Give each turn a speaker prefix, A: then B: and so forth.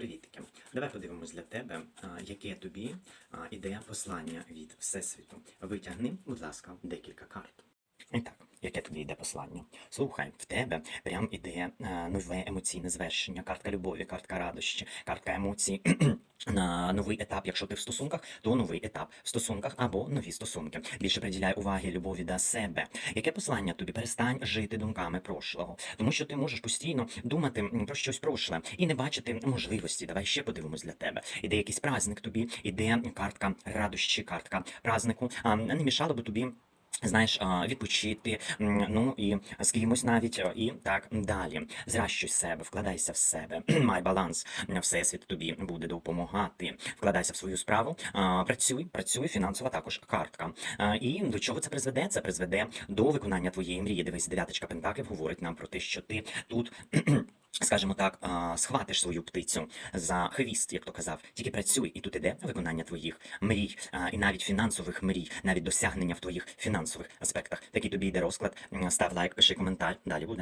A: Привітки. Давай подивимось для тебе, яке тобі ідея іде послання від Всесвіту. Витягни, будь ласка, декілька карт. І так, яке тобі йде послання? Слухай, в тебе прям іде е, нове емоційне звершення, картка любові, картка радощі, картка емоцій. На новий етап, якщо ти в стосунках, то новий етап в стосунках або нові стосунки. Більше приділяй уваги любові до себе. Яке послання тобі? Перестань жити думками прошлого, тому що ти можеш постійно думати про щось прошле і не бачити можливості. Давай ще подивимось для тебе. Іде якийсь праздник тобі, іде картка радощі, картка празнику. А не мішало би тобі. Знаєш, відпочити, ну і з кимось навіть, і так далі. Зращуй себе, вкладайся в себе, май баланс. Всесвіт тобі буде допомагати. Вкладайся в свою справу, працюй, працюй, фінансова також картка. І до чого це призведе? Це призведе до виконання твоєї мрії. Дивись, дев'яточка пентаклів говорить нам про те, що ти тут. Скажімо так, схватиш свою птицю за хвіст, як то казав, тільки працюй, і тут іде виконання твоїх мрій, і навіть фінансових мрій, навіть досягнення в твоїх фінансових аспектах. Такий тобі йде розклад. Став лайк, пиши коментар. Далі буде.